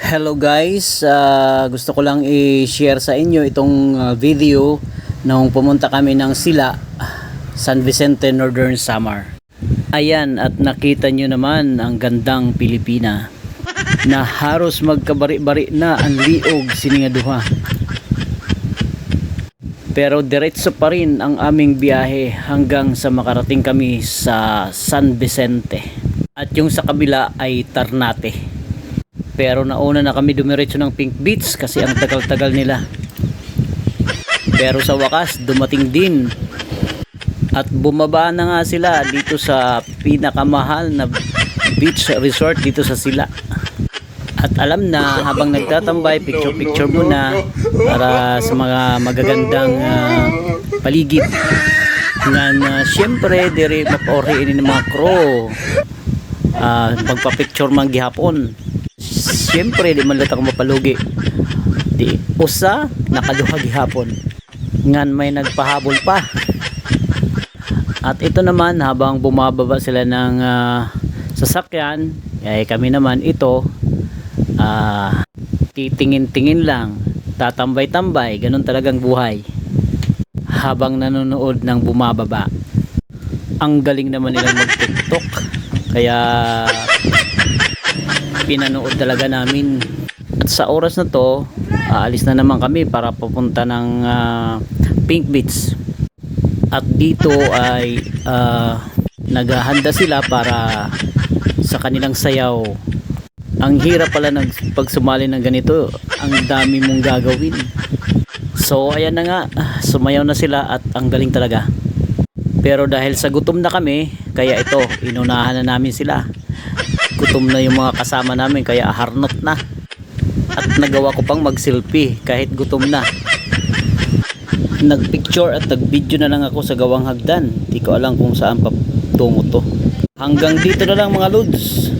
Hello guys, Ah, gusto ko lang i-share sa inyo itong ah, video nung pumunta kami ng Sila, San Vicente Northern Samar. Ayan at nakita nyo naman ang gandang Pilipina na haros magkabari-bari na ang liog siningaduha. Pero diretso pa rin ang aming biyahe hanggang sa makarating kami sa San Vicente. At yung sa kabila ay Ternate. Pero nauna na kami dumiretso ng Pink Beach kasi ang tagal-tagal nila. Pero sa wakas, dumating din. At bumaba na nga sila dito sa pinakamahal na beach resort dito sa Sila. At alam na habang nagtatambay, picture-picture muna para sa mga magagandang ah, paligid. Na siyempre, dire mapaoriin ng mga crew. Ah, magpa-picture man gihapon siyempre di man latag mapalugi. Di usa nakaduha gihapon ngan may nagpahabol pa. At ito naman habang bumababa sila ng ah, sasakyan ay kami naman ito ah, titingin-tingin lang tatambay-tambay ganun talagang buhay. Habang nanonood ng bumababa. Ang galing naman nilang mag tiktok kaya pinanood talaga namin. At sa oras na to aalis na naman kami para papunta ng ah, Pink Beach. At dito ay ah, naghahanda sila para sa kanilang sayaw. Ang hirap pala ng pag sumali ng ganito. Ang dami mong gagawin. So ayan na nga. Sumayaw na sila at ang galing talaga. Pero dahil sa gutom na kami kaya ito inunahan na namin sila gutom na yung mga kasama namin kaya harnot na. At nagawa ko pang mag selfie kahit gutom na. Nagpicture at nagvideo na lang ako sa gawang hagdan. Di ko alam kung saan pa tungo to. Hanggang dito na lang mga lods.